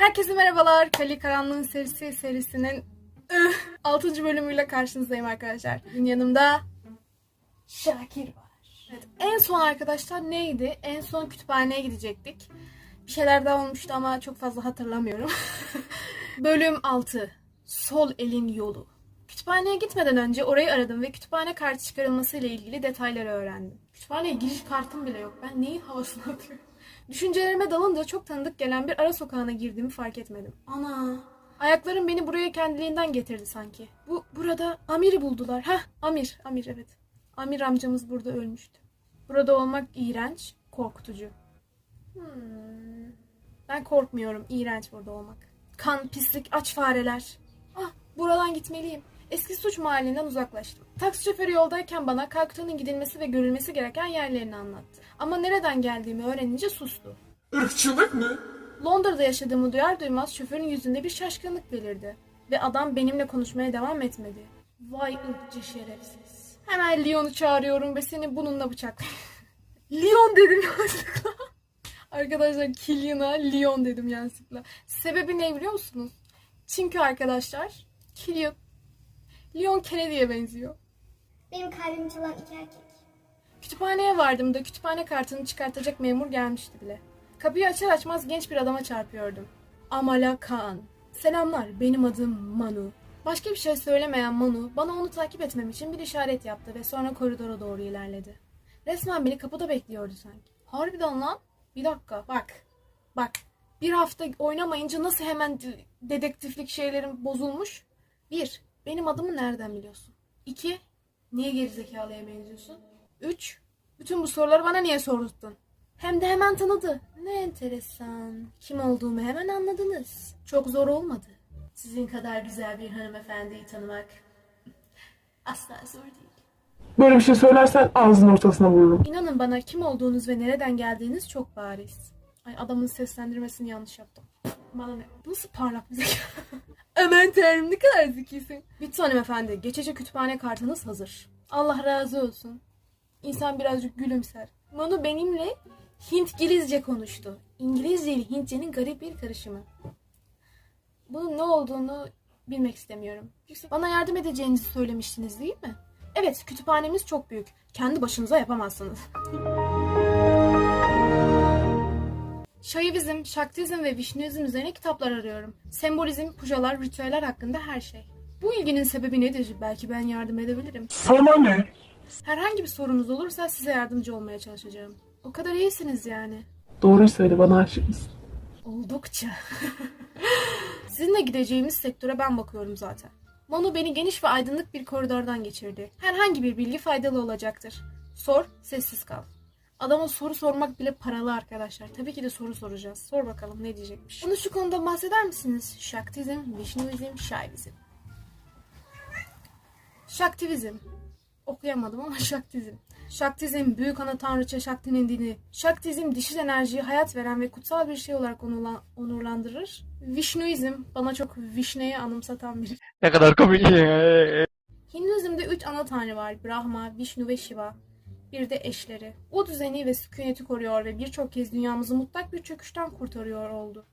Herkese merhabalar. Kali Karanlığın serisi serisinin 6. bölümüyle karşınızdayım arkadaşlar. Bugün yanımda Şakir var. Evet, en son arkadaşlar neydi? En son kütüphaneye gidecektik. Bir şeyler daha olmuştu ama çok fazla hatırlamıyorum. Bölüm 6. Sol elin yolu. Kütüphaneye gitmeden önce orayı aradım ve kütüphane kartı çıkarılması ile ilgili detayları öğrendim. Kütüphaneye giriş kartım bile yok. Ben neyin havasını atıyorum? Düşüncelerime dalınca çok tanıdık gelen bir ara sokağına girdiğimi fark etmedim. Ana! Ayaklarım beni buraya kendiliğinden getirdi sanki. Bu burada Amir'i buldular. Heh, Amir, Amir evet. Amir amcamız burada ölmüştü. Burada olmak iğrenç, korkutucu. Hmm. Ben korkmuyorum. İğrenç burada olmak. Kan, pislik, aç fareler. Ah, buradan gitmeliyim. Eski suç mahallinden uzaklaştım. Taksi şoförü yoldayken bana Kalkuta'nın gidilmesi ve görülmesi gereken yerlerini anlattı. Ama nereden geldiğimi öğrenince sustu. Irkçılık mı? Londra'da yaşadığımı duyar duymaz şoförün yüzünde bir şaşkınlık belirdi. Ve adam benimle konuşmaya devam etmedi. Vay ırkçı şerefsiz. Hemen Leon'u çağırıyorum ve seni bununla bıçaklayayım. Leon dedim yanlışlıkla. Arkadaşlar Killian'a Leon dedim yanlışlıkla. Sebebi ne biliyor musunuz? Çünkü arkadaşlar Killian Leon Kennedy'ye benziyor. Benim kalbimi çalan iki erkek. Kütüphaneye vardığımda kütüphane kartını çıkartacak memur gelmişti bile. Kapıyı açar açmaz genç bir adama çarpıyordum. Amala Khan. Selamlar, benim adım Manu. Başka bir şey söylemeyen Manu, bana onu takip etmem için bir işaret yaptı ve sonra koridora doğru ilerledi. Resmen beni kapıda bekliyordu sanki. Harbiden lan. Bir dakika, bak. Bak. Bir hafta oynamayınca nasıl hemen dedektiflik şeylerim bozulmuş? Bir, benim adımı nereden biliyorsun? İki, niye gerizekalıya benziyorsun? Üç, bütün bu soruları bana niye sordun? Hem de hemen tanıdı. Ne enteresan. Kim olduğumu hemen anladınız. Çok zor olmadı. Sizin kadar güzel bir hanımefendiyi tanımak asla zor değil. Böyle bir şey söylersen ağzının ortasına vururum. İnanın bana kim olduğunuz ve nereden geldiğiniz çok bariz. Ay adamın seslendirmesini yanlış yaptım. Bana ne? Nasıl parlak bir zeka? Aman tanrım ne kadar zekisin. Bitti hanımefendi. Geçici kütüphane kartınız hazır. Allah razı olsun. İnsan birazcık gülümser. Manu benimle Hintgilizce konuştu. İngilizce ile Hintçenin garip bir karışımı. Bunun ne olduğunu bilmek istemiyorum. Bana yardım edeceğinizi söylemiştiniz değil mi? Evet, kütüphanemiz çok büyük. Kendi başınıza yapamazsınız. Şaivizm, Şaktizm ve Vişnuizm üzerine kitaplar arıyorum. Sembolizm, pujalar, ritüeller hakkında her şey. Bu ilginin sebebi nedir? Belki ben yardım edebilirim. Sana ne? Herhangi bir sorunuz olursa size yardımcı olmaya çalışacağım. O kadar iyisiniz yani. Doğruyu söyle bana aşık mısın? Oldukça. Sizinle gideceğimiz sektöre ben bakıyorum zaten. Manu beni geniş ve aydınlık bir koridordan geçirdi. Herhangi bir bilgi faydalı olacaktır. Sor, sessiz kal. Adama soru sormak bile paralı arkadaşlar. Tabii ki de soru soracağız. Sor bakalım ne diyecekmiş. Bunu şu konuda bahseder misiniz? Şaktizm, Vişnuizm, Şaivizm. Şaktivizm. Okuyamadım ama Şaktizm. Şaktizm, büyük ana tanrıça Şakti'nin dini. Şaktizm, dişil enerjiyi hayat veren ve kutsal bir şey olarak onurla- onurlandırır. Vişnuizm, bana çok Vişne'yi anımsatan bir. Ne kadar komik. Hinduizm'de üç ana tanrı var. Brahma, Vishnu ve Shiva. Bir de eşleri. O düzeni ve sükuneti koruyor ve birçok kez dünyamızı mutlak bir çöküşten kurtarıyor oldu.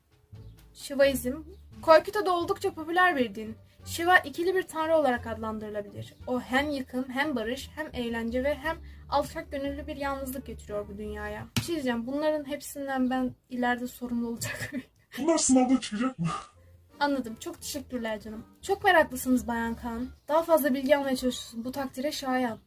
Shivaizm, Kolkita'da oldukça popüler bir din. Shiva ikili bir tanrı olarak adlandırılabilir. O hem yıkım, hem barış, hem eğlence ve hem alçak gönüllü bir yalnızlık getiriyor bu dünyaya. Bir şey diyeceğim, bunların hepsinden ben ileride sorumlu olacak? Bunlar sınavda çıkacak mı? Anladım. Çok teşekkürler canım. Çok meraklısınız Bayan Kaan. Daha fazla bilgi almaya çalışıyorsun. Bu takdire şayan.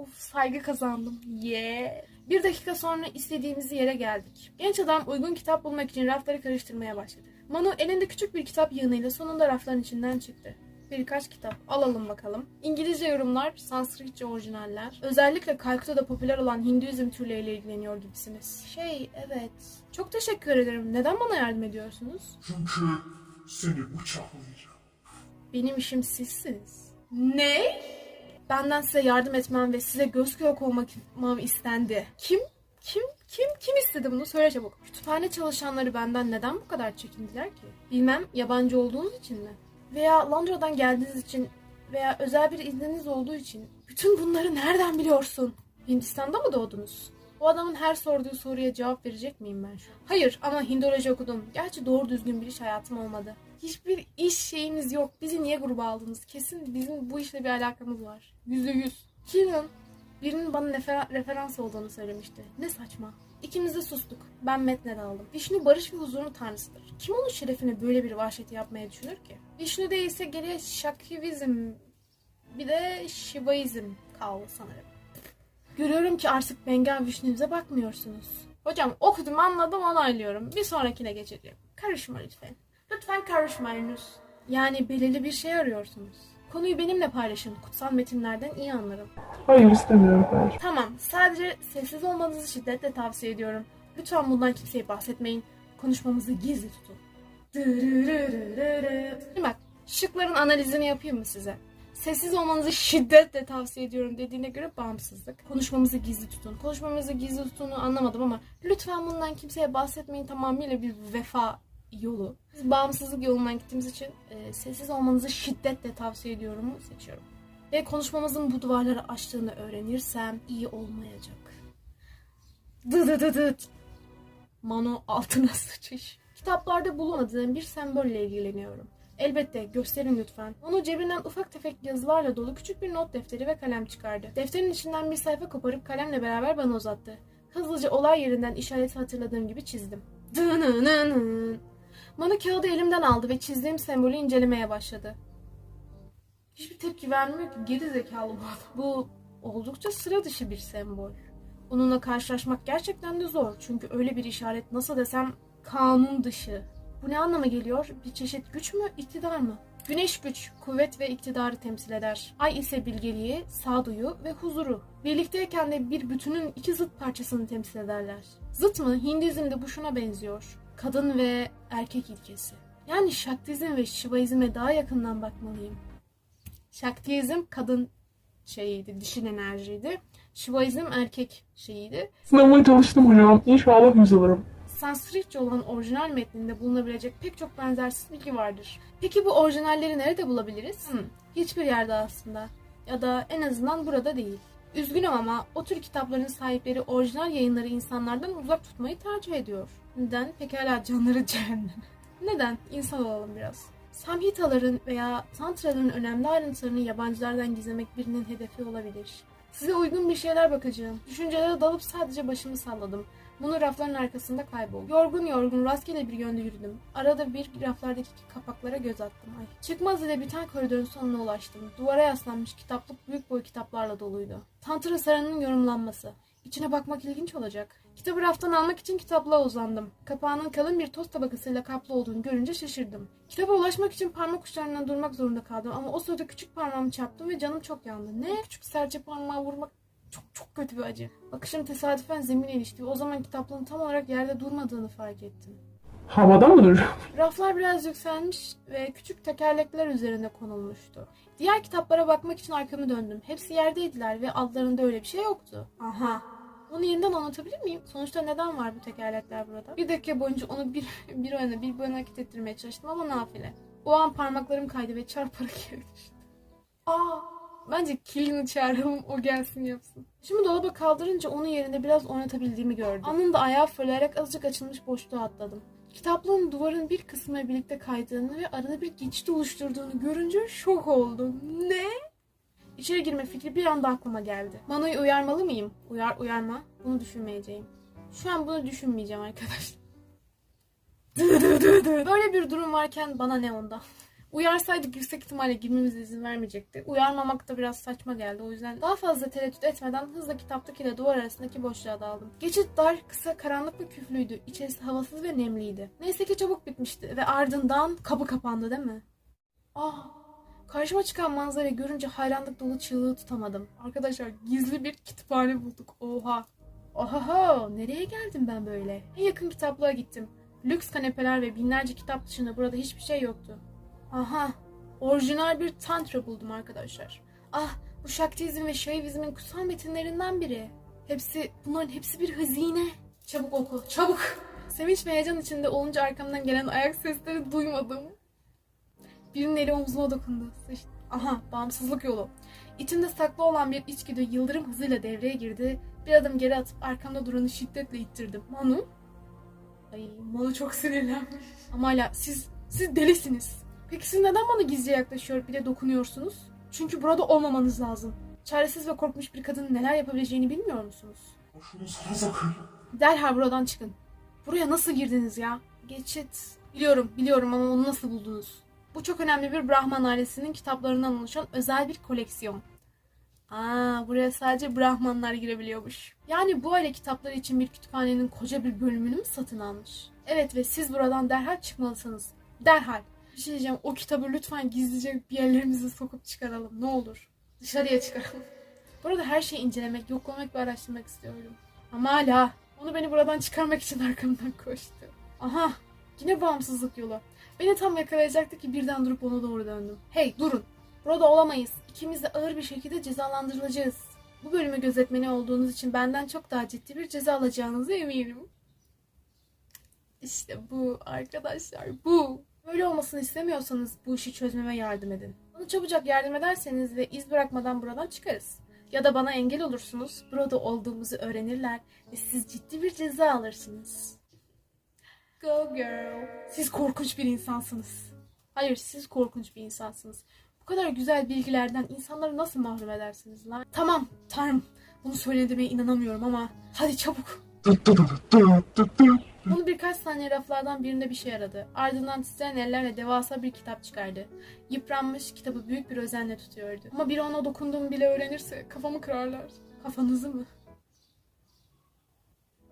Of saygı kazandım. Yeah. Bir dakika sonra istediğimiz yere geldik. Genç adam uygun kitap bulmak için rafları karıştırmaya başladı. Manu elinde küçük bir kitap yığınıyla sonunda rafların içinden çıktı. Birkaç kitap alalım bakalım. İngilizce yorumlar, Sanskritçe orijinaller. Özellikle Kalkuta'da popüler olan Hinduizm türleriyle ilgileniyor gibisiniz. Şey, evet. Çok teşekkür ederim. Neden bana yardım ediyorsunuz? Çünkü seni bıçaklayacağım. Benim işim sizsiniz. Ne? Benden size yardım etmem ve size göz kulak olmam istendi. Kim? Kim? Kim? Kim istedi bunu? Söyle çabuk. Kütüphane çalışanları benden neden bu kadar çekindiler ki? Bilmem yabancı olduğunuz için mi? Veya Londra'dan geldiğiniz için veya özel bir izniniz olduğu için. Bütün bunları nereden biliyorsun? Hindistan'da mı doğdunuz? O adamın her sorduğu soruya cevap verecek miyim ben? Hayır ama Hindoloji okudum. Gerçi doğru düzgün bir iş hayatım olmadı. Hiçbir iş şeyimiz yok. Bizi niye gruba aldınız? Kesin bizim bu işle bir alakamız var. Yüzde yüz. Kenan birinin bana refer- referans olduğunu söylemişti. Ne saçma. İkimiz de sustuk. Ben metne aldım. Vişnu barış ve huzurun tanrısıdır. Kim onun şerefine böyle bir vahşeti yapmaya düşünür ki? Vişnu değilse geriye Şakivizm bir de Shivaizm kaldı sanırım. Görüyorum ki artık Bengal Vişnu'nuza bakmıyorsunuz. Hocam okudum anladım onaylıyorum. Bir sonrakine geçeceğim. Karışma lütfen. Lütfen karışmayınız. Yani belirli bir şey arıyorsunuz. Konuyu benimle paylaşın. Kutsal metinlerden iyi anlarım. Hayır istemiyorum ben. Tamam, sadece sessiz olmanızı şiddetle tavsiye ediyorum. Lütfen bundan kimseye bahsetmeyin. Konuşmamızı gizli tutun. Dırırırırırı. Şimdi bak, şıkların analizini yapayım mı size? Sessiz olmanızı şiddetle tavsiye ediyorum dediğine göre bağımsızlık. Konuşmamızı gizli tutun. Konuşmamızı gizli tutunu anlamadım ama lütfen bundan kimseye bahsetmeyin tamamıyla bir vefa yolu. Biz bağımsızlık yolundan gittiğimiz için e, sessiz olmanızı şiddetle tavsiye ediyorum seçiyorum. Ve konuşmamızın bu duvarları açtığını öğrenirsem iyi olmayacak. Dı dı dı dı. Mano altına sıçış. Kitaplarda bulunmadığım bir sembolle ilgileniyorum. Elbette gösterin lütfen. Onu cebinden ufak tefek yazılarla dolu küçük bir not defteri ve kalem çıkardı. Defterin içinden bir sayfa koparıp kalemle beraber bana uzattı. Hızlıca olay yerinden işareti hatırladığım gibi çizdim. Dınınının. Mano kağıdı elimden aldı ve çizdiğim sembolü incelemeye başladı. Hiçbir tepki vermiyor ki geri zekalı bu adam. Bu oldukça sıra dışı bir sembol. Onunla karşılaşmak gerçekten de zor. Çünkü öyle bir işaret nasıl desem kanun dışı. Bu ne anlama geliyor? Bir çeşit güç mü, iktidar mı? Güneş güç, kuvvet ve iktidarı temsil eder. Ay ise bilgeliği, sağduyu ve huzuru. Birlikteyken de bir bütünün iki zıt parçasını temsil ederler. Zıt mı? Hindizmde bu şuna benziyor. Kadın ve erkek ilkesi. Yani Şaktizm ve Şivaizm'e daha yakından bakmalıyım. Şaktizm kadın şeyiydi, dişil enerjiydi. Şivaizm erkek şeyiydi. Sınavına çalıştım hocam. İnşallah yüz alırım. Sanskritçe olan orijinal metninde bulunabilecek pek çok benzersiz bilgi vardır. Peki bu orijinalleri nerede bulabiliriz? Hmm, hiçbir yerde aslında. Ya da en azından burada değil. Üzgünüm ama o tür kitapların sahipleri orijinal yayınları insanlardan uzak tutmayı tercih ediyor. Neden? Pekala canları cehenneme. Neden? İnsan olalım biraz. Samhitaların veya tantraların önemli ayrıntılarını yabancılardan gizlemek birinin hedefi olabilir. Size uygun bir şeyler bakacağım. Düşüncelere dalıp sadece başımı salladım. Bunu rafların arkasında kayboldu. Yorgun yorgun rastgele bir yönde yürüdüm. Arada bir raflardaki kapaklara göz attım. Ay. Çıkmaz ile biten koridorun sonuna ulaştım. Duvara yaslanmış kitaplık büyük boy kitaplarla doluydu. Tantra Sarayı'nın yorumlanması. İçine bakmak ilginç olacak. Kitabı raftan almak için kitaplığa uzandım. Kapağının kalın bir toz tabakasıyla kaplı olduğunu görünce şaşırdım. Kitaba ulaşmak için parmak uçlarından durmak zorunda kaldım ama o sırada küçük parmağımı çarptım ve canım çok yandı. Ne? Küçük serçe parmağı vurmak çok çok kötü bir acı. Bakışım tesadüfen zemine ilişti ve o zaman kitaplığın tam olarak yerde durmadığını fark ettim. Havada mı duracağım? Raflar biraz yükselmiş ve küçük tekerlekler üzerine konulmuştu. Diğer kitaplara bakmak için arkamı döndüm. Hepsi yerdeydiler ve altlarında öyle bir şey yoktu. Aha. Onu yeniden anlatabilir miyim? Sonuçta neden var bu tekerlekler burada? Bir dakika boyunca onu bir, bir öne bir bu yana hareket ettirmeye çalıştım ama nafile. O an parmaklarım kaydı ve çarparak yere düştü. Aa, bence Killin'i çağıralım o gelsin yapsın. Şimdi dolaba kaldırınca onun yerinde biraz oynatabildiğimi gördüm. Anında ayağı fırlayarak azıcık açılmış boşluğa atladım. Kitaplığın duvarın bir kısmına birlikte kaydığını ve arada bir geçit oluşturduğunu görünce şok oldum. Ne? İçeri girme fikri bir anda aklıma geldi. Mano'yu uyarmalı mıyım? Uyar uyarma. Bunu düşünmeyeceğim. Şu an bunu düşünmeyeceğim arkadaşlar. Böyle bir durum varken bana ne ondan? Uyarsaydık yüksek ihtimalle girmemize izin vermeyecekti. Uyarmamak da biraz saçma geldi. O yüzden daha fazla tereddüt etmeden hızla kitaptaki ile duvar arasındaki boşluğa daldım. Geçit dar, kısa, karanlık ve küflüydü. İçerisi havasız ve nemliydi. Neyse ki çabuk bitmişti ve ardından kapı kapandı değil mi? Ah! Karşıma çıkan manzarayı görünce hayranlık dolu çığlığı tutamadım. Arkadaşlar gizli bir kütüphane bulduk. Oha! Ohoho! Nereye geldim ben böyle? En yakın kitaplığa gittim. Lüks kanepeler ve binlerce kitap dışında burada hiçbir şey yoktu. Aha, orijinal bir tantra buldum arkadaşlar. Ah, bu Şaktizm ve Şaivizmin kutsal metinlerinden biri. Hepsi, bunların hepsi bir hazine. Çabuk oku, çabuk. Sevinç ve heyecan içinde olunca arkamdan gelen ayak sesleri duymadım. Birinin eli omzuma dokundu. Sıçtı. Aha, bağımsızlık yolu. İçinde saklı olan bir içgüdü yıldırım hızıyla devreye girdi. Bir adım geri atıp arkamda duranı şiddetle ittirdim. Manu? Ay, Manu çok sinirlenmiş. Ama hala siz, siz delisiniz. Peki siz neden bana gizlice yaklaşıyor bir de dokunuyorsunuz? Çünkü burada olmamanız lazım. Çaresiz ve korkmuş bir kadının neler yapabileceğini bilmiyor musunuz? Sana sakın. Derhal buradan çıkın. Buraya nasıl girdiniz ya? Geçit. Biliyorum, biliyorum ama onu nasıl buldunuz? Bu çok önemli bir Brahman ailesinin kitaplarından oluşan özel bir koleksiyon. Aa, buraya sadece Brahmanlar girebiliyormuş. Yani bu aile kitapları için bir kütüphanenin koca bir bölümünü mü satın almış? Evet ve siz buradan derhal çıkmalısınız. Derhal. Bir şey diyeceğim, o kitabı lütfen gizlice bir yerlerimize sokup çıkaralım. Ne olur. Dışarıya çıkaralım. Burada her şeyi incelemek, yoklamak ve araştırmak istiyorum. Ama hala onu beni buradan çıkarmak için arkamdan koştu. Aha yine bağımsızlık yolu. Beni tam yakalayacaktı ki birden durup ona doğru döndüm. Hey durun. Burada olamayız. İkimiz de ağır bir şekilde cezalandırılacağız. Bu bölümü gözetmeni olduğunuz için benden çok daha ciddi bir ceza alacağınıza eminim. İşte bu arkadaşlar bu. Böyle olmasını istemiyorsanız bu işi çözmeme yardım edin. Bana çabucak yardım ederseniz ve iz bırakmadan buradan çıkarız. Ya da bana engel olursunuz, burada olduğumuzu öğrenirler ve siz ciddi bir ceza alırsınız. Go girl. Siz korkunç bir insansınız. Hayır, siz korkunç bir insansınız. Bu kadar güzel bilgilerden insanları nasıl mahrum edersiniz lan? Tamam, tanrım. Bunu söylediğime inanamıyorum ama hadi çabuk. Bunu birkaç saniye raflardan birinde bir şey aradı. Ardından titreyen ellerle devasa bir kitap çıkardı. Yıpranmış kitabı büyük bir özenle tutuyordu. Ama biri ona dokunduğumu bile öğrenirse kafamı kırarlar. Kafanızı mı?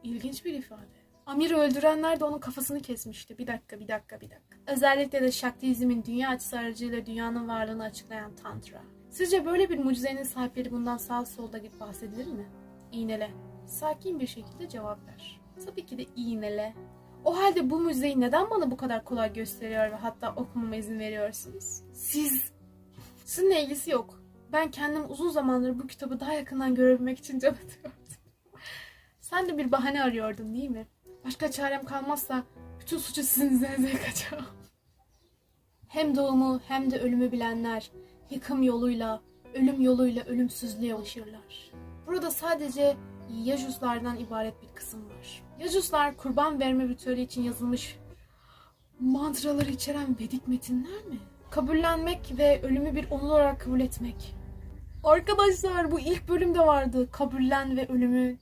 İlginç bir ifade. Amir'i öldürenler de onun kafasını kesmişti. Bir dakika, bir dakika, bir dakika. Özellikle de Shaktiizm'in dünya açısı aracıyla dünyanın varlığını açıklayan Tantra. Sizce böyle bir mucizenin sahipleri bundan sağ solda gibi bahsedilir mi? İğnele. Sakin bir şekilde cevap ver. Tabii ki de iğnele. O halde bu mucizeyi neden bana bu kadar kolay gösteriyor ve hatta okumama izin veriyorsunuz? Siz... Sizinle ilgisi yok. Ben kendim uzun zamandır bu kitabı daha yakından görebilmek için can atıyordum. Sen de bir bahane arıyordun değil mi? Başka çarem kalmazsa bütün suçu sizin üzerinize yıkacağım. Hem doğumu hem de ölümü bilenler yıkım yoluyla, ölüm yoluyla ölümsüzlüğe ulaşırlar. Burada sadece Yajuslardan ibaret bir kısım var. Yajuslar kurban verme ritüeli için yazılmış mantraları içeren Vedik metinler mi? Kabullenmek ve ölümü bir onur olarak kabul etmek. Arkadaşlar bu ilk bölümde vardı. Kabullen ve ölümü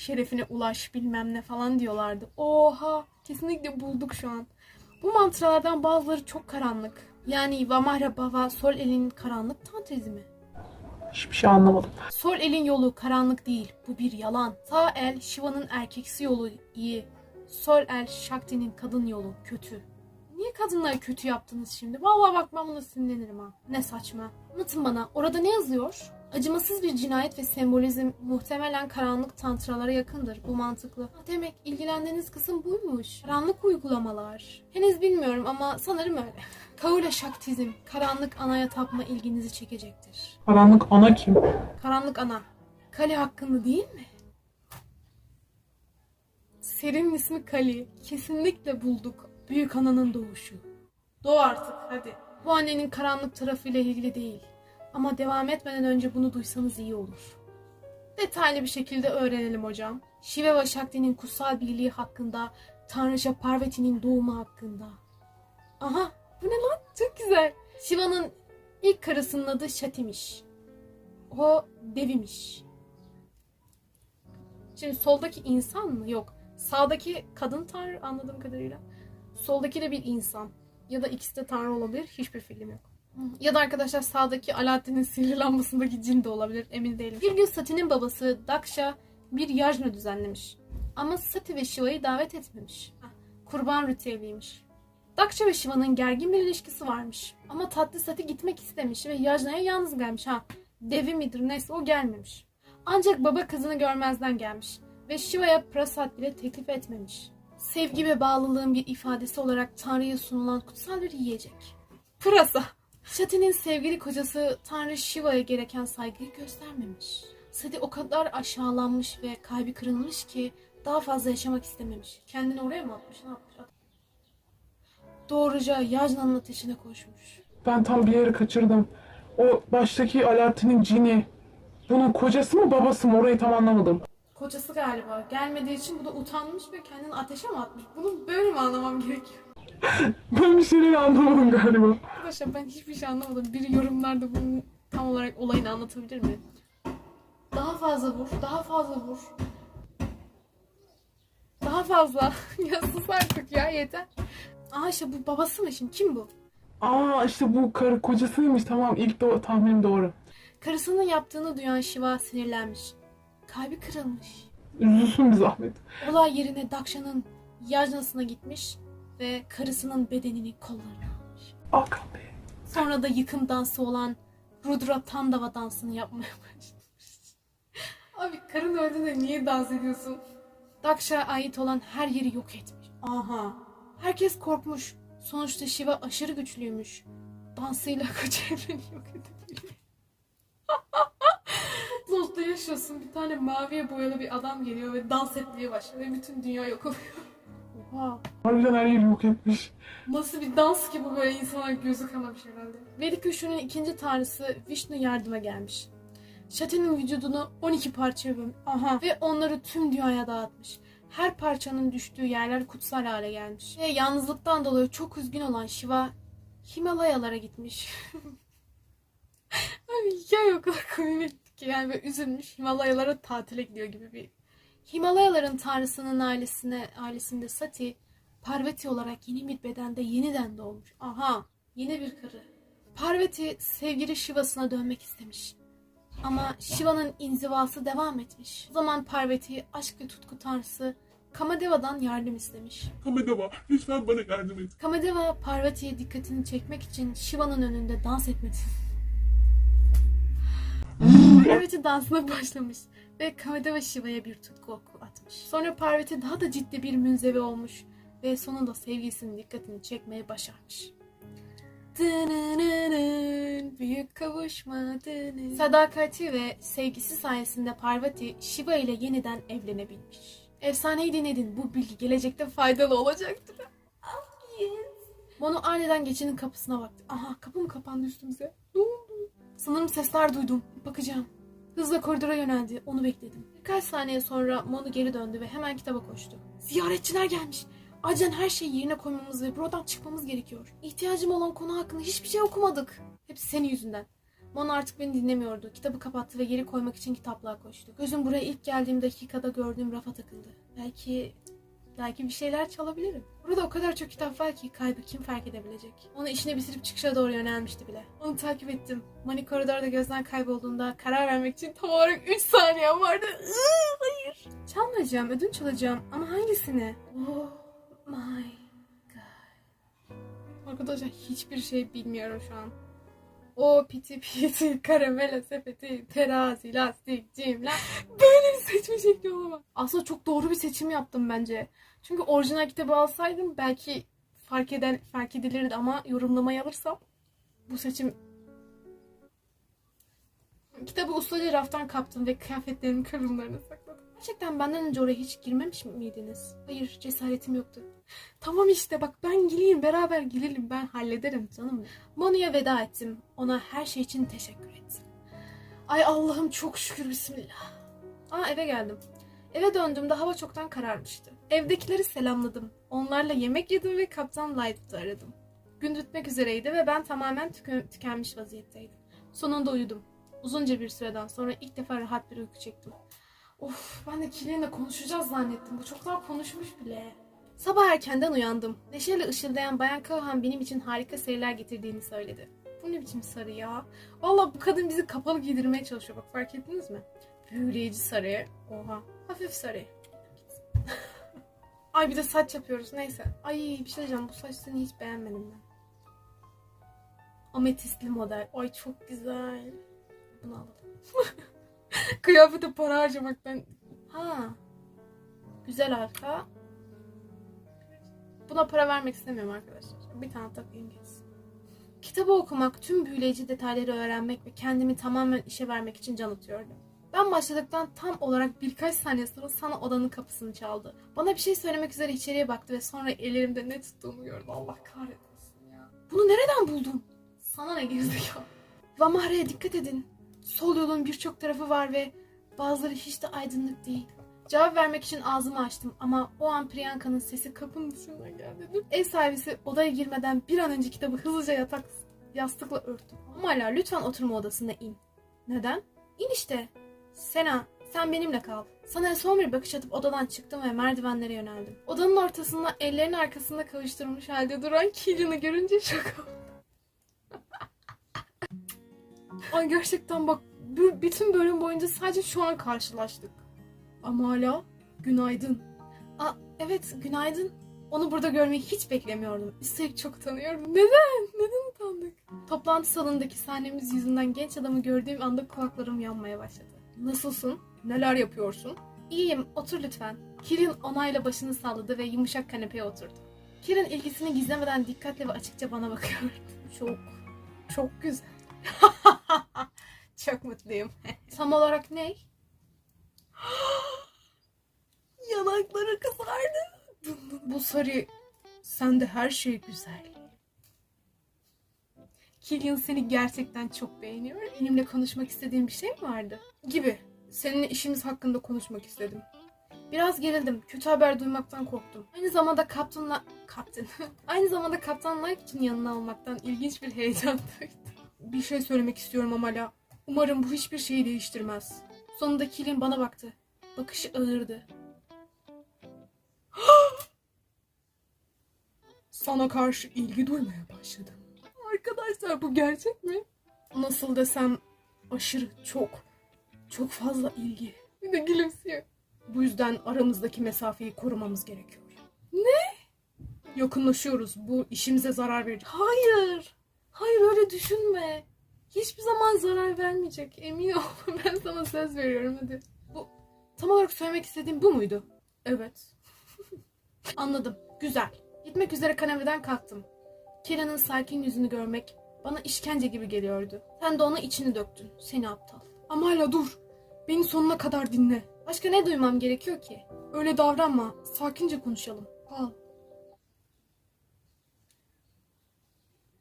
şerefine ulaş bilmem ne falan diyorlardı. Oha kesinlikle bulduk şu an. Bu mantralardan bazıları çok karanlık. Yani Vamahra Bava Sol El'in karanlık tantrizmi. Hiçbir şey anlamadım. Sol elin yolu karanlık değil. Bu bir yalan. Sağ el Shiva'nın erkeksi yolu iyi. Sol el Shakti'nin kadın yolu kötü. Niye kadınları kötü yaptınız şimdi? Vallahi bak ben buna sinirlenirim ha. Ne saçma. Anlatın bana. Orada ne yazıyor? Acımasız bir cinayet ve sembolizm muhtemelen karanlık tantralara yakındır. Bu mantıklı. Demek ilgilendiğiniz kısım buymuş. Karanlık uygulamalar. Henüz bilmiyorum ama sanırım öyle. Kaula Shaktizm, karanlık anaya tapma ilginizi çekecektir. Karanlık ana kim? Karanlık Ana. Kale hakkında değil mi? Serinin ismi Kali. Kesinlikle bulduk. Büyük ananın doğuşu. Doğ artık hadi. Bu annenin karanlık tarafıyla ilgili değil. Ama devam etmeden önce bunu duysanız iyi olur. Detaylı bir şekilde öğrenelim hocam. Shiva ve Shakti'nin kutsal birliği hakkında, Tanrıça Parvati'nin doğumu hakkında. Aha bu ne lan? Çok güzel. Shiva'nın ilk karısının adı Shati'miş. O devimiş. Şimdi soldaki insan mı? Yok. Sağdaki kadın tanrı anladığım kadarıyla. Soldaki de bir insan. Ya da ikisi de tanrı olabilir. Hiçbir fikrim yok. Ya da arkadaşlar sağdaki Alaaddin'in sihirli lambasındaki cin de olabilir. Emin değilim. Bir gün Sati'nin babası Daksha bir yajna düzenlemiş. Ama Sati ve Shiva'yı davet etmemiş. Heh, kurban ritüeliymiş. Daksha ve Shiva'nın gergin bir ilişkisi varmış. Ama tatlı Sati gitmek istemiş ve Yajna'ya yalnız gelmiş. Ha, devi midir neyse o gelmemiş. Ancak baba kızını görmezden gelmiş ve Shiva'ya prasat bile teklif etmemiş. Sevgi ve bağlılığın bir ifadesi olarak Tanrı'ya sunulan kutsal bir yiyecek. Pırasa. Shati'nin sevgili kocası Tanrı Shiva'ya gereken saygıyı göstermemiş. Sati o kadar aşağılanmış ve kalbi kırılmış ki daha fazla yaşamak istememiş. Kendini oraya mı atmış? Ne yapmış? Doğruca Yajna'nın ateşine koşmuş. Ben tam bir yeri kaçırdım. O baştaki Alaaddin'in cini. Bunun kocası mı babası mı orayı tam anlamadım. Kocası galiba. Gelmediği için bu da utanmış ve kendini ateşe mi atmış? Bunu böyle mi anlamam gerekiyor? Ben bir şeyleri anlamadım galiba. Arkadaşlar ben hiçbir şey anlamadım. Biri yorumlarda bunun tam olarak olayını anlatabilir mi? Daha fazla vur, daha fazla vur. Daha fazla. ya sus artık ya yeter. Aa işte bu babası mı şimdi? Kim bu? Aa işte bu karı kocasıymış tamam ilk de tahminim doğru. Karısının yaptığını duyan Shiva sinirlenmiş. Kalbi kırılmış. Üzülsün bir zahmet. Olay yerine Daksha'nın yajnasına gitmiş ve karısının bedenini kollarına almış. Hakan Bey. Sonra da yıkım dansı olan Rudra Tandava dansını yapmaya başlamış. Abi karın öldü de niye dans ediyorsun? Daksha'ya ait olan her yeri yok etmiş. Aha. Herkes korkmuş. Sonuçta Shiva aşırı güçlüymüş. Dansıyla koca evreni yok edebiliyor. Mutlulukta yaşıyorsun. Bir tane maviye boyalı bir adam geliyor ve dans etmeye başlıyor ve bütün dünya yok oluyor. Oha. Harbiden her yeri yok etmiş. Nasıl bir dans ki bu böyle insana gözü kanamış herhalde. Vedik üçlünün ikinci tanrısı Vishnu yardıma gelmiş. Şati'nin vücudunu 12 parçaya bölmüş. Aha. Ve onları tüm dünyaya dağıtmış. Her parçanın düştüğü yerler kutsal hale gelmiş. Ve yalnızlıktan dolayı çok üzgün olan Shiva Himalayalara gitmiş. Abi hikaye o kadar komik ki yani böyle üzülmüş Himalayalara tatile gidiyor gibi bir. Himalayaların tanrısının ailesine, ailesinde Sati Parvati olarak yeni bir bedende yeniden doğmuş. Aha, yeni bir karı. Parvati sevgili Shiva'sına dönmek istemiş. Ama Shiva'nın inzivası devam etmiş. O zaman Parvati aşk ve tutku tanrısı Kamadeva'dan yardım istemiş. Kamadeva lütfen bana yardım et. Kamadeva Parvati'ye dikkatini çekmek için Shiva'nın önünde dans etmedi. Parvati dansına başlamış ve Kamadeva Shiva'ya bir tutku oku atmış. Sonra Parvati daha da ciddi bir münzevi olmuş ve sonunda sevgilisinin dikkatini çekmeye başarmış. Büyük kavuşma. Sadakati ve sevgisi sayesinde Parvati Shiva ile yeniden evlenebilmiş. Efsaneyi dinledin. Bu bilgi gelecekte faydalı olacaktır. Ah, yes. Mono aniden geçinin kapısına baktı. Aha kapı mı kapandı üstümüze? Ne oldu? Sanırım sesler duydum. Bakacağım. Hızla koridora yöneldi. Onu bekledim. Birkaç saniye sonra Mono geri döndü ve hemen kitaba koştu. Ziyaretçiler gelmiş. Acilen her şeyi yerine koymamız ve buradan çıkmamız gerekiyor. İhtiyacım olan konu hakkında hiçbir şey okumadık. Hepsi senin yüzünden. Mono artık beni dinlemiyordu. Kitabı kapattı ve geri koymak için kitaplığa koştu. Gözüm buraya ilk geldiğim dakikada gördüğüm rafa takıldı. Belki... Belki bir şeyler çalabilirim. Burada o kadar çok kitap var ki kaybı kim fark edebilecek? Onu işini bitirip çıkışa doğru yönelmişti bile. Onu takip ettim. Mani koridorda gözden kaybolduğunda karar vermek için tam olarak 3 saniyem vardı. Iıı, hayır. Çalmayacağım, ödünç alacağım ama hangisini? Oh my god. Arkadaşlar hiçbir şey bilmiyorum şu an. O piti piti, karamela sepeti, terazi, lastik, cimler. Böyle bir seçme şekli olamaz. Aslında çok doğru bir seçim yaptım bence. Çünkü orijinal kitabı alsaydım belki fark eden fark edilirdi ama yorumlamayı alırsam bu seçim Kitabı ustaca raftan kaptım ve kıyafetlerimin kırımlarına sakladım. Gerçekten benden önce oraya hiç girmemiş miydiniz? Hayır, cesaretim yoktu. Tamam işte bak ben geleyim beraber girelim ben hallederim canım. Manu'ya veda ettim. Ona her şey için teşekkür ettim. Ay Allah'ım çok şükür bismillah. Aa eve geldim. Eve döndüğümde hava çoktan kararmıştı. Evdekileri selamladım. Onlarla yemek yedim ve Kaptan Light'ı aradım. Gün bitmek üzereydi ve ben tamamen tükö- tükenmiş vaziyetteydim. Sonunda uyudum. Uzunca bir süreden sonra ilk defa rahat bir uyku çektim. Of ben de Kilian'la konuşacağız zannettim. Bu çoktan konuşmuş bile. Sabah erkenden uyandım. Neşeyle ışıldayan Bayan Kahan benim için harika seyirler getirdiğini söyledi. Bu ne biçim sarı ya? Valla bu kadın bizi kapalı giydirmeye çalışıyor. Bak fark ettiniz mi? Büyüleyici sarı. Oha. Hafif sarı. Ay bir de saç yapıyoruz. Neyse. Ay bir şey diyeceğim. Bu saçlarını hiç beğenmedim ben. Ametistli model. Ay çok güzel. Bunu alalım. Kıyafete para harcamaktan. Ha. Güzel arka. Buna para vermek istemiyorum arkadaşlar. Bir tane takayım geçsin. Kitabı okumak, tüm büyüleyici detayları öğrenmek ve kendimi tamamen işe vermek için can atıyordum. Ben başladıktan tam olarak birkaç saniye sonra sana odanın kapısını çaldı. Bana bir şey söylemek üzere içeriye baktı ve sonra ellerimde ne tuttuğumu gördü. Allah kahretmesin ya. Bunu nereden buldun? Sana ne gerizekalı? Vamahre'ye dikkat edin. Sol yolun birçok tarafı var ve bazıları hiç de aydınlık değil. Cevap vermek için ağzımı açtım ama o an Priyanka'nın sesi kapının dışından geldi. Ev sahibisi odaya girmeden bir an önce kitabı hızlıca yatak yastıkla örttü. Ama hala lütfen oturma odasına in. Neden? İn işte. Sena, sen benimle kal. Sana son bir bakış atıp odadan çıktım ve merdivenlere yöneldim. Odanın ortasında ellerini arkasında kavuşturmuş halde duran Killian'ı görünce oldum. Ay gerçekten bak bütün bölüm boyunca sadece şu an karşılaştık. Ama hala günaydın. Aa, evet günaydın. Onu burada görmeyi hiç beklemiyordum. Üstelik çok tanıyorum. Neden? Neden utandık? Toplantı salonundaki sahnemiz yüzünden genç adamı gördüğüm anda kulaklarım yanmaya başladı. Nasılsın? Neler yapıyorsun? İyiyim, otur lütfen. Kirin onayla başını salladı ve yumuşak kanepeye oturdu. Kirin ilgisini gizlemeden dikkatle ve açıkça bana bakıyordu. Çok, çok güzel. çok mutluyum. Tam olarak ne? Yanakları kızardı. Bu sarı, sende her şey güzel. Killian seni gerçekten çok beğeniyor. Benimle konuşmak istediğin bir şey mi vardı? Gibi. Seninle işimiz hakkında konuşmak istedim. Biraz gerildim. Kötü haber duymaktan korktum. Aynı zamanda kaptanla... Kaptan. Aynı zamanda Kaptan Light için yanına almaktan ilginç bir heyecan duydum. Bir şey söylemek istiyorum Amala. Umarım bu hiçbir şeyi değiştirmez. Sonunda Killian bana baktı. Bakışı ağırdı. Sana karşı ilgi duymaya başladım. Arkadaşlar bu gerçek mi? Nasıl desem aşırı çok, çok fazla ilgi. Bir de gülümsüyor. Bu yüzden aramızdaki mesafeyi korumamız gerekiyor. Ne? Yakınlaşıyoruz. Bu işimize zarar verecek. Hayır. Hayır öyle düşünme. Hiçbir zaman zarar vermeyecek. Emin ol. Ben sana söz veriyorum hadi. Bu tam olarak söylemek istediğim bu muydu? Evet. Anladım. Güzel. Gitmek üzere kanepeden kalktım. Kira'nın sakin yüzünü görmek bana işkence gibi geliyordu. Sen de ona içini döktün. Seni aptal. Ama hala dur. Beni sonuna kadar dinle. Başka ne duymam gerekiyor ki? Öyle davranma. Sakince konuşalım. Kal.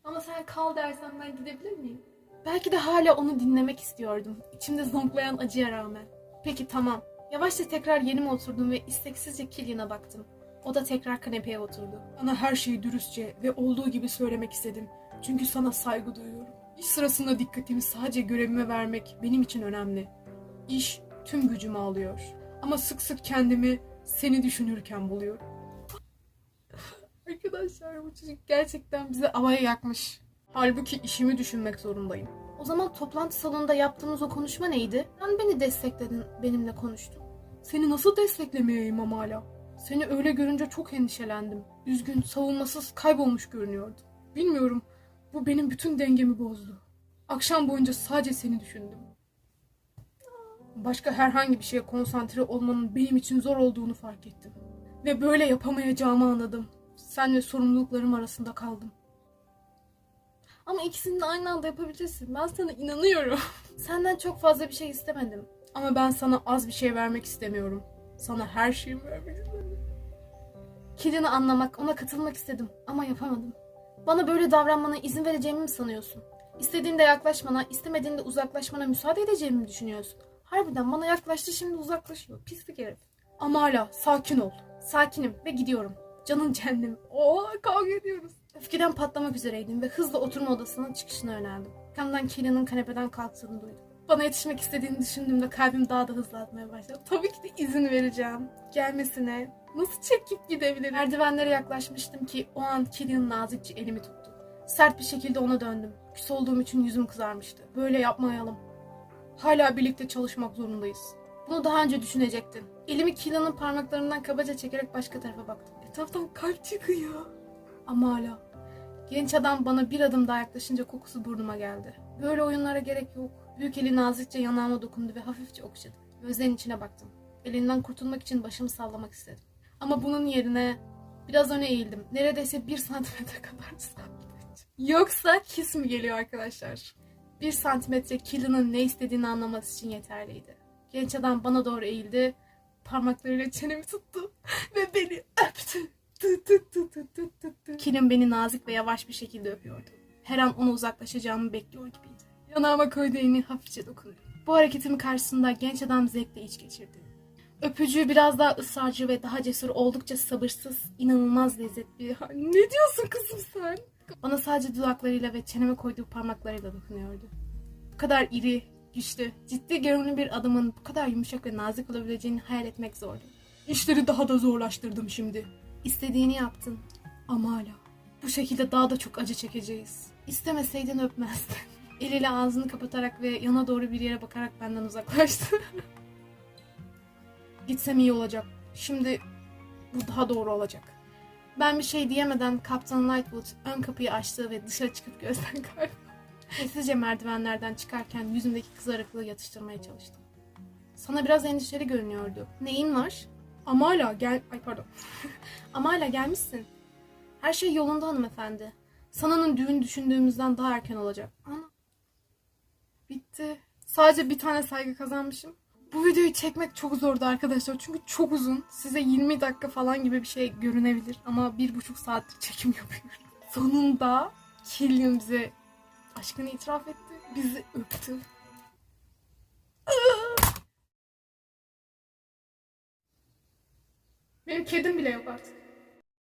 Ama sen kal dersen ben gidebilir miyim? Belki de hala onu dinlemek istiyordum. İçimde zonklayan acıya rağmen. Peki tamam. Yavaşça tekrar yerime oturdum ve isteksizce Killian'a baktım. O da tekrar kanepeye oturdu. Sana her şeyi dürüstçe ve olduğu gibi söylemek istedim. Çünkü sana saygı duyuyorum. İş sırasında dikkatimi sadece görevime vermek benim için önemli. İş tüm gücümü alıyor. Ama sık sık kendimi seni düşünürken buluyorum. Arkadaşlar bu çocuk gerçekten bizi havaya yakmış. Halbuki işimi düşünmek zorundayım. O zaman toplantı salonunda yaptığımız o konuşma neydi? Sen beni destekledin, benimle konuştun. Seni nasıl desteklemeyeyim ama hala? Seni öyle görünce çok endişelendim. Üzgün, savunmasız, kaybolmuş görünüyordun. Bilmiyorum, bu benim bütün dengemi bozdu. Akşam boyunca sadece seni düşündüm. Başka herhangi bir şeye konsantre olmanın benim için zor olduğunu fark ettim. Ve böyle yapamayacağımı anladım. Sen ve sorumluluklarım arasında kaldım. Ama ikisini de aynı anda yapabilirsin. Ben sana inanıyorum. Senden çok fazla bir şey istemedim. Ama ben sana az bir şey vermek istemiyorum. Sana her şeyi vermek. Kilini anlamak, ona katılmak istedim ama yapamadım. Bana böyle davranmana izin vereceğimi mi sanıyorsun? İstediğinde yaklaşmana, istemediğinde uzaklaşmana müsaade edeceğimi mi düşünüyorsun? Harbiden bana yaklaştı şimdi uzaklaşıyor. Pislik herif. Ama hala sakin ol. Sakinim ve gidiyorum. Canın cehennem. Oo kavga ediyoruz. Öfkeden patlamak üzereydim ve hızla oturma odasının çıkışına yöneldim. Arkamdan Killian'ın kanepeden kalktığını duydum. Bana yetişmek istediğini düşündüğümde kalbim daha da hızlı atmaya başladı. Tabii ki de izin vereceğim. Gelmesine. Nasıl çekip gidebilirim? Merdivenlere yaklaşmıştım ki o an Killian nazikçe elimi tuttu. Sert bir şekilde ona döndüm. Küs olduğum için yüzüm kızarmıştı. Böyle yapmayalım. Hala birlikte çalışmak zorundayız. Bunu daha önce düşünecektin. Elimi Killian'ın parmaklarından kabaca çekerek başka tarafa baktım. Etraftan kalp çıkıyor. Ama hala. Genç adam bana bir adım daha yaklaşınca kokusu burnuma geldi. Böyle oyunlara gerek yok. Büyük eli nazikçe yanağıma dokundu ve hafifçe okşadı. Gözlerinin içine baktım. Elinden kurtulmak için başımı sallamak istedim. Ama bunun yerine biraz öne eğildim. Neredeyse bir santimetre kadar sabitledim. Yoksa kiss mi geliyor arkadaşlar? Bir santimetre Killian'ın ne istediğini anlaması için yeterliydi. Genç adam bana doğru eğildi. Parmaklarıyla çenemi tuttu ve beni öptü. Killian beni nazik ve yavaş bir şekilde öpüyordu. Her an ona uzaklaşacağımı bekliyor gibiydi. Yanağıma koyduğu elini hafifçe dokunuyor. Bu hareketimi karşısında genç adam zevkle iç geçirdi. Öpücüğü biraz daha ısrarcı ve daha cesur oldukça sabırsız, inanılmaz lezzetli. Ne diyorsun kızım sen? Bana sadece dudaklarıyla ve çeneme koyduğu parmaklarıyla dokunuyordu. Bu kadar iri, güçlü, ciddi görünümlü bir adamın bu kadar yumuşak ve nazik olabileceğini hayal etmek zordu. İşleri daha da zorlaştırdım şimdi. İstediğini yaptın ama hala. Bu şekilde daha da çok acı çekeceğiz. İstemeseydin öpmezdin. Eliyle ağzını kapatarak ve yana doğru bir yere bakarak benden uzaklaştı. Gitsem iyi olacak. Şimdi bu daha doğru olacak. Ben bir şey diyemeden Kaptan Lightwood ön kapıyı açtı ve dışarı çıkıp gözden kayboldu. Sessizce merdivenlerden çıkarken yüzündeki kızarıklığı yatıştırmaya çalıştım. Sana biraz endişeli görünüyordu. Neyin var? Amala gel... Ay pardon. Amala gelmişsin. Her şey yolunda hanımefendi. Sana'nın düğün düşündüğümüzden daha erken olacak. Ana. Bitti. Sadece bir tane saygı kazanmışım. Bu videoyu çekmek çok zordu arkadaşlar. Çünkü çok uzun. Size 20 dakika falan gibi bir şey görünebilir. Ama bir buçuk saattir çekim yapıyorum. Sonunda Killian bize aşkını itiraf etti. Bizi öptü. Benim kedim bile yok artık.